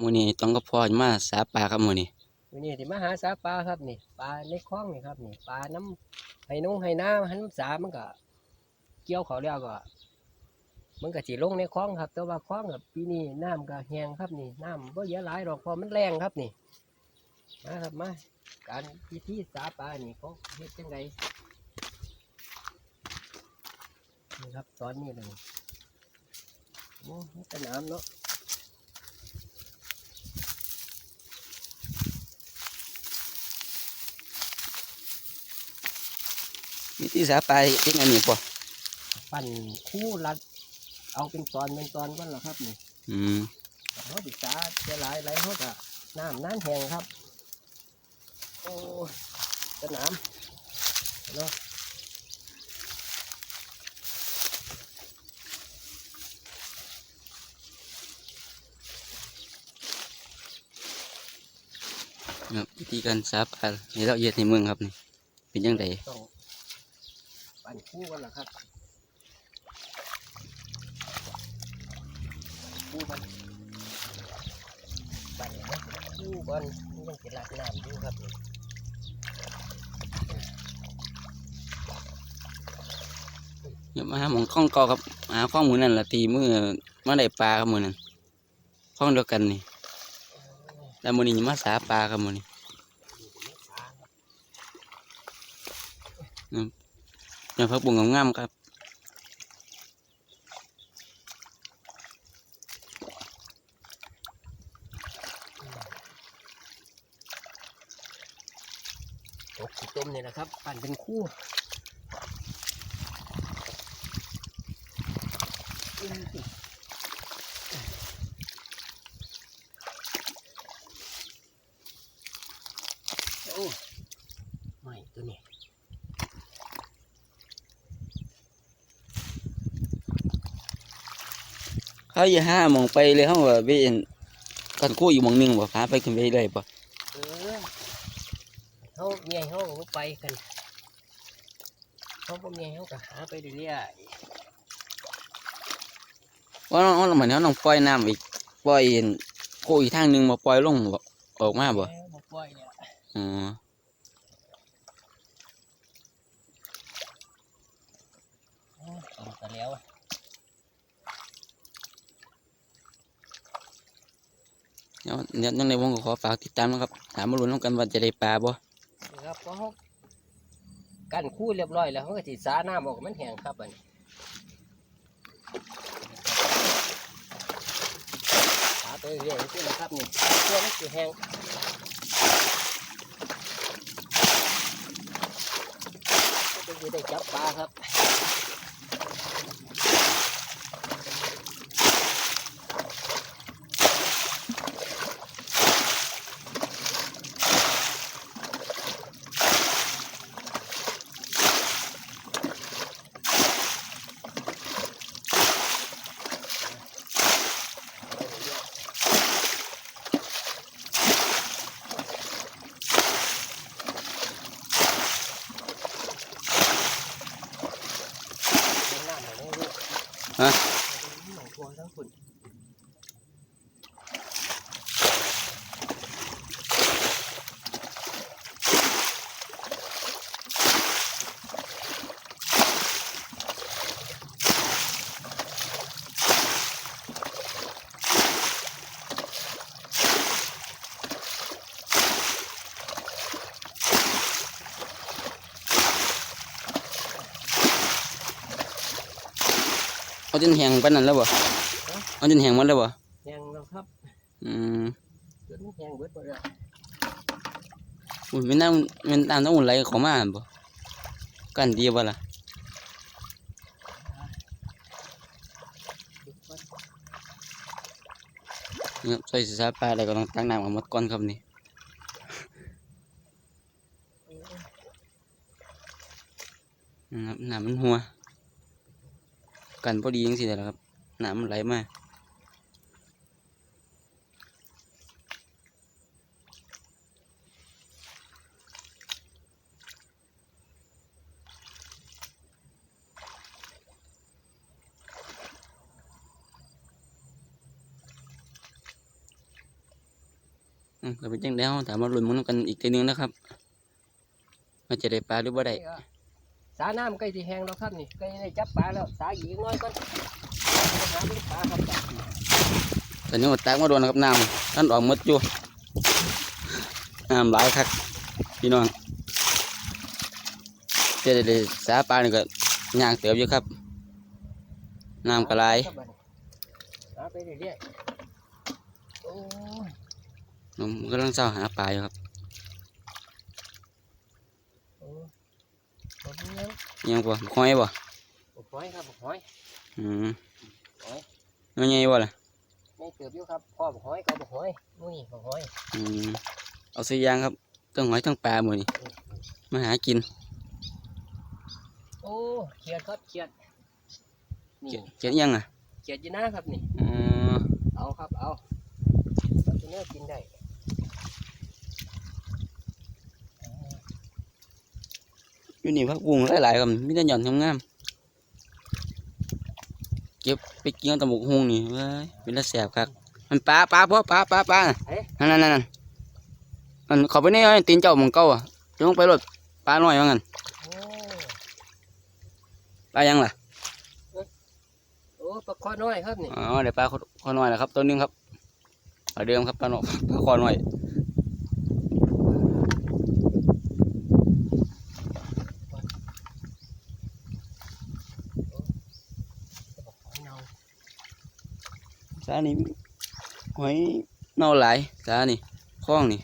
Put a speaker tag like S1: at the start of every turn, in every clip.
S1: มื้อนี้ต้องก็พอมาสาปลาครับมื้อนี้
S2: วันนี้ที่มาหาสาปลาครับนี่ปลาในคลองนี่ครับนี่ปลาน้ำไห้นงไห้น้ำหันำสามันก็ เกี่ยวเขาแล้วก็ มันก็สิลงในคลองครับ แต่ว่าคลองกับปีนี้น้ำก็แห้งครับนี่น้ำบ่เยอะหลายหรอกเพราะมันแรงครับนี่มาครับมาการพิธีสาปลานี่เขาเฮ็ดจังไดนี่ครับตอนนี้เลยโอ้มันเป็นน้ำเนาะ
S1: วิธีสาปลาเองอันนี้ป่ะ
S2: ปั่นคู่รัด เอาเป็นตอนเป็นตอนก่อนเหรอครับนี่
S1: อืม
S2: เขาติดตาจะหลายหลายเขากะน้ำน้ำแห้งครับ โอ้ยจะน้ำเนาะ
S1: ครับวิธีการสาปลานี่เราเย็ดในเมืองครับนี่เป็นยังไง
S2: ต้อง ปั่นคู่กันเหรอครับคู่กันปั่นคู่กันนี่ยังจะรัดน้ำอยู่ครับนี่
S1: อย่ามาหาหมองข้องก่าครับหาข้องมือนั่นละตีมือมาได้ปลาครับมือนั่นข้องเดียวกันนี่แล้วมือนี้มาสาปลาครับมือนี้ เนี่ยพักบุงงามๆครับ
S2: ตกต้มเนี่ยนะครับ ปั่นเป็นคู่อืมโอ้ไม่ตัวนี้
S1: เขาอย่าห้าหมองไปเลยเขาว่าเวยนกันกู้อยู่หมองหนึงบ่พาไปขึ้นไปเลยบ่
S2: เออเขาเมียเขาก็ไปกันเขาบ่เมียเขาก็หาไปเรื่อย
S1: ว่าน้องน้องเหมือนเขาน้องปล่อยน้ำอีกปล่อยเห็นกู้อีกทางหนึงมาปล่อยลงบ่ออกมา
S2: ๆ
S1: บ่
S2: แม่บ่ปล่อยเนี่ย
S1: อ๋อ
S2: โอ้ต้มกันแล้วอะ
S1: เดี๋ยวเดี๋ยวยังในวงก็ขอฝากติดตามนะครับถามมาลุ้นกันว่าจะได้ปลาบ่
S2: ครับเพราะเขากันคู่เรียบร้อยแล้วเขาก็สิสาน้ำออกมันแห้งครับอันนี้หาไปเรือยๆนี่นะครับนี่ตัวมันสิแห้งก็จะได้จับปลาครับ เป็นน้ำหน่อยนะลูก
S1: ฮะ
S2: หนองทวงทั้งฝุ่น
S1: เอาจนแห้งปานนั้นแล้วบ่เอาจนแห้งหมดแล้วบ่
S2: แห้งแล้วครับ
S1: อืม
S2: จนแห้งเบิดหมดแล้ว
S1: อุ้ยแม่น้ำแม่น้ำต้องไหลเข้ามาบ่กันดีบ่ล่ะนี่ครับใส่สาปลาอะไรก็ต้องตั้งน้ำเอาหมดก่อนครับนี่นะครับน้ำมันหัว กันพอดีจังสิแหละครับน้ำมันไหลมาอืมก็เป็นจังได๋เฮาถามมาลุ้นมันกันอีกทีนึงนะครับว่าจะได้ปลาหรือบ่ได้
S2: สาน้ำใกล้ที่แห้งแล้วครับนี่ใกล้ได้จับปลาแล้วสาอีกน้อยก่อนไปหาเบิ่งปลาครับ
S1: ตอนนี้ก็ตักมาโดนนะครับน้ำท่านออกหมดอยู่น้ำหลายคักพี่น้องจะได้ได้สาปลานี่ก็ย่างเติบอยู่ครับน้ำก็หลาย
S2: หาไปเรื่อยๆโอ้ย
S1: ผมกำลังเศร้าหาปลาอยู่ครับ
S2: โอ้ยบ่มีห ยัง
S1: ยังบ่คอยบ่
S2: บ่หอยครับบ่หอย
S1: อืม
S2: หอย
S1: เงยใหญ่บ่ล่ะ
S2: ไม่เติบอยู่ครับพ่อบ่หอยก็บ่หอยนู่นนี่บ่หอย
S1: อืมเอาซื้อยางครับทั้งหอยทั้งปลาหมดนี่มาหากิน
S2: โอ้เขียดครับเขียดนี่
S1: เจ็ดเจ็ดยังอะ
S2: เขียดอยู่นะครับนี่
S1: อ๋อ
S2: เอาครับเอาเราจะเนื้อกินได้
S1: อยู่นี่พักบุ้งหลายๆครับมีแต่หย่อนงามๆเก็บไปกินกับตะหมกฮุงนี่เว้ยเป็นตาแสบครับมันปลาปลาพ่อปลาปลาปลาน่ะนั่นนั่นนั่นนั่นมันเข้าไปในไอ้ตีนเจ้าหมองเก่าอะจงไปรถปลาน้อยว่างั้น
S2: โอ้
S1: ปลายังล่ะ
S2: โอ้ปลาคอน้อยครับนี่
S1: อ๋อเดี๋ยวปลาคอคอน้อยนะครับตัวหนึงครับปลาเดิมครับปลาหนอกปลาคอน้อย
S2: หอยเนา
S1: สานี่หอยเน่าหลายสานี่คล้องนี่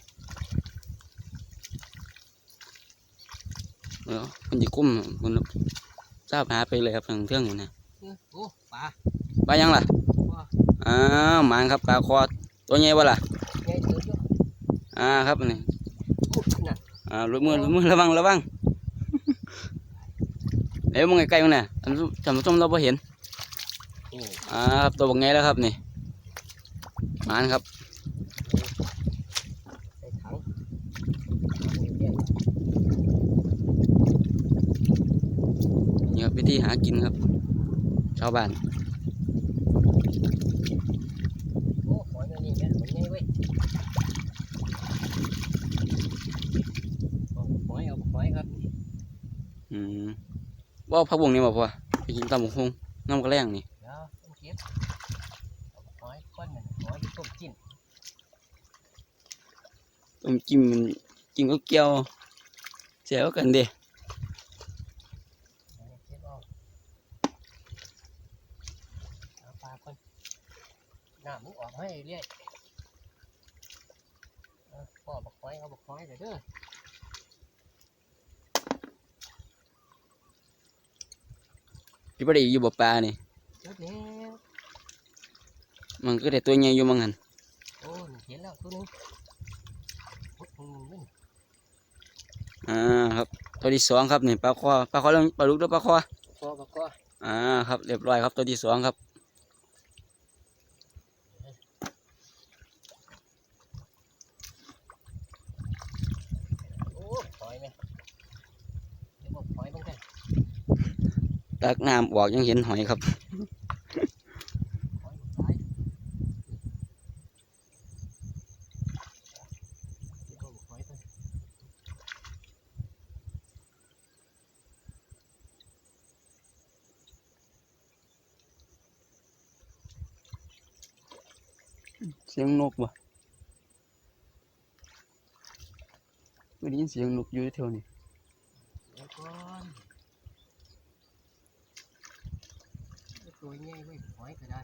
S1: เออมันจะกุ้มมันทราบหาไปเลยครับทางเทื่องนี่นะ
S2: เออโอ้ปลา
S1: ปลายังล่ะ
S2: ว่า
S1: อ้าวหมานครับปลาคอตัวใหญ่บ่ล่ะ
S2: ใหญ่เติบอยู่
S1: อ่าครับนี่
S2: โอ้น่ะ
S1: อ่าลุมือลุมือระวังระวังเอ้ยมึงไกลๆมึงน่ะท่านผู้ท่านผู้ชมเราไ่เห็น
S2: นี่
S1: อ่าครับตัวบักไงแล้วครับนี่ห มานครับ
S2: ใส่ถังเนี่ย
S1: นี่ครับวิธีหากินครับ ชาวบ้าน
S2: โอ้หอยตัวนี้เนี่ยมันใหญ่เว้ยเอาหอยเอาหอยครับ
S1: อืมว่าพักวงนี่บ่พอไปกินตำบักฮุงน้ำกระแรงนี่
S2: เดี๋ยวต้องเก็บเอาหอยก้อนหนึ่งหอยต้มกิน
S1: ต้มจิ้มมันกินก็เกี่ยวเสียวกันเด้
S2: เอาเก็บเอาเอาปลาก่อนน้ำมันออกให้เรื่อยเอาพ่อบอกหอยเอาบอกหอยเดี๋ยวเด้อ
S1: พี่บ่ได้อยู่บ่ปลานี่
S2: เดี๋ยวแล้ว
S1: มันก็ได้ตัวใหญ่อยู่มั้งหัน
S2: โอ้เห็นแล้วตัวหนึงโอ้ตัวหนึงนี่
S1: อ่าครับตัวที่สองครับนี่ปลาคอปลาคอแล้วปลาลูกด้วยปลาคอ
S2: พ่อบอกก็
S1: อ่าครับเรียบร้อยครับตัวที่สองครับ
S2: โอ้หอยไหมเดี๋ยวบอกหอยเหมือนกัน
S1: ตักน้ำออกยังเห็นหอยครับ
S2: หอยหอยเดี๋ยวบอกหอยก่อน
S1: เสียงนกบ่ไม่ได้ยินเสียงนกอยู่แถวนี้
S2: เดี๋ยวก่อนเอาตัวใหญ่ไว้หอยก็ได้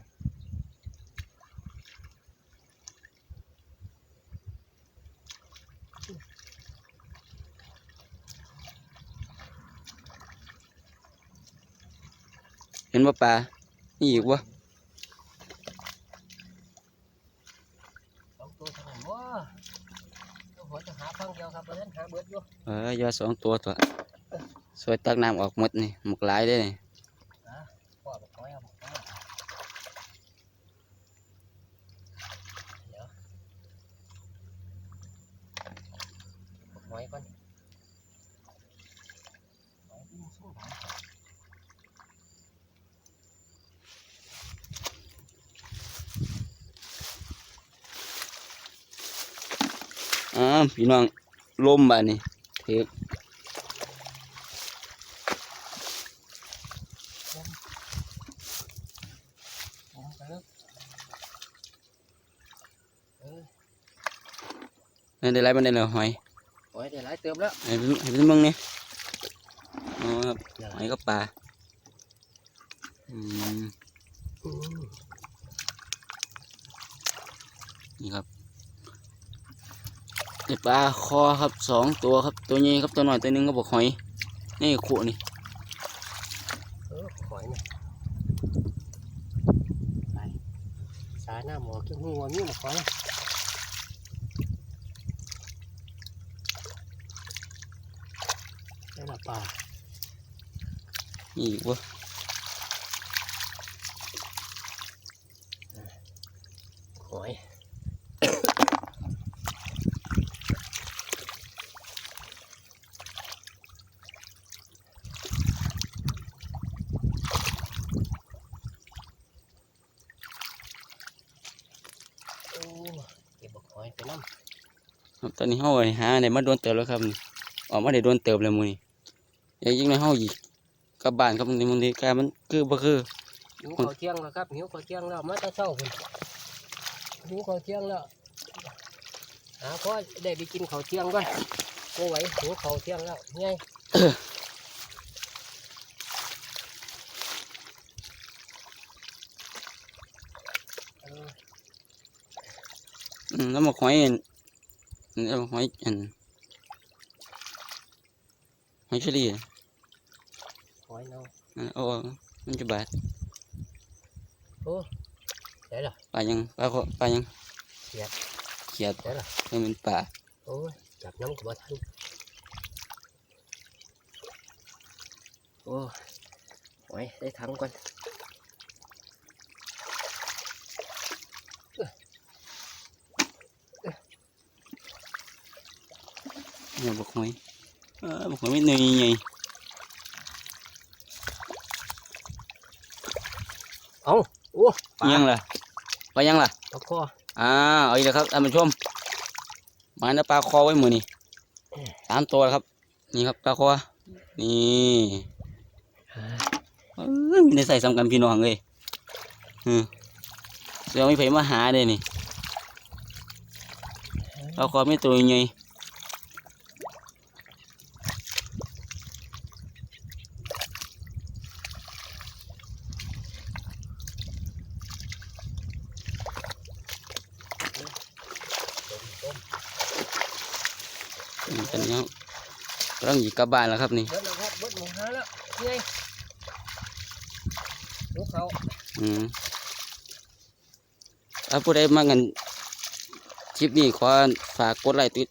S1: เห็นว่าปลานี่อีกวะ
S2: สองตัวเท่านั้นว้าตัวหัวจะหาฟังเดียวครับ เพราะฉะนั้นหาเบิดอยู่
S1: เออยอดสองตัวตัวสวยตักน้ำออกหมดนี่หมกหลายได้นี่
S2: พ่อบอกหอยเอาบอกหอยเดี๋ยวบอกหอยก่อนหอยที่มันสู้หลาย
S1: ออ่าพี่น้อง ลมบานี่เถือก
S2: ลงไปแล้วเออ
S1: นั่นได้ไรบันไดเลยหอย
S2: โอ้ยได้หลายเติมแล้ว
S1: ให้เพิ่นให้เพิ่นเบิ่งนี่อ๋อครับหอยกับปลาอืม
S2: อืม
S1: นี่ครับ ได้ปลาคอครับสองตัวครับตัวใหญ่ครับตัวน้อยตัวหนึงก็บอกหอย นี่ขู่นี่
S2: เออหอยนี่ไปสาหน้าหมอกินหัวมีหมอของได้ละปลา
S1: นี่อีกวะ
S2: หอยโอ้เก็ บบักหอยไปน้ำ
S1: ครับตอนนี้เฮาหาในมาโดนเติบแล้วครับนี่ออกมาได้โดนเติบแล้วมื้อนี้ยังยิ่งในเฮาอีกกลับบ้านครับในมื้อนี้กายมันคือบ่คือ
S2: หิวข้าวเที่ยงแล้วครับหิวข้าวเที่ยงแล้วมาแตะเช้าคุณหิวข้าวเที่ยงแล้วหาพ่อได้ไปกินข้าวเที่ยงก่อนโอ้ไหวหิวข้าวเที่ยงแล้วไง เออ
S1: อืมแล้วมาหอยอันแล้วหอยอันหอยเชอรี่
S2: หอยเนาะ
S1: อะเอาออกมันจะบาด
S2: ได้ละ
S1: ปลายังปลา เขาปลายัง
S2: เขียด
S1: เขียด
S2: ได้ละ
S1: ให้มันปลา
S2: โอ้ยจับน้ำกับทันโอ้ยหอยได้ทั้งก่อน
S1: เนี่ยบอกหอยเออบอกหอยไม่เหนื่อยไง
S2: โอ้ปลา
S1: ยังล่ะปลายังล่ะ
S2: ปลาคอ
S1: อ่าเอาอีกแล้วครับท่านผู้ชมมาเนื้อปลาคอไว้มือนี่สามตัวครับ นี่ครับปลาคอนี่เอ้ยมีได้ใส่สำคัญพี่น้องเลยอืมเดี๋ยวมีไผมาหาเลยนี่ปลาคอไม่ตัวใหญ่ ตอนนี้ครับกำลังหยิบกลับบ้านแล้วครับนี่
S2: เบิดแล้วครับเบิดหมูหาแล้วไงลูกเขา
S1: อืมถ้าผู้ใดมากันคลิปนี้ขอฝากกดไลค์ติด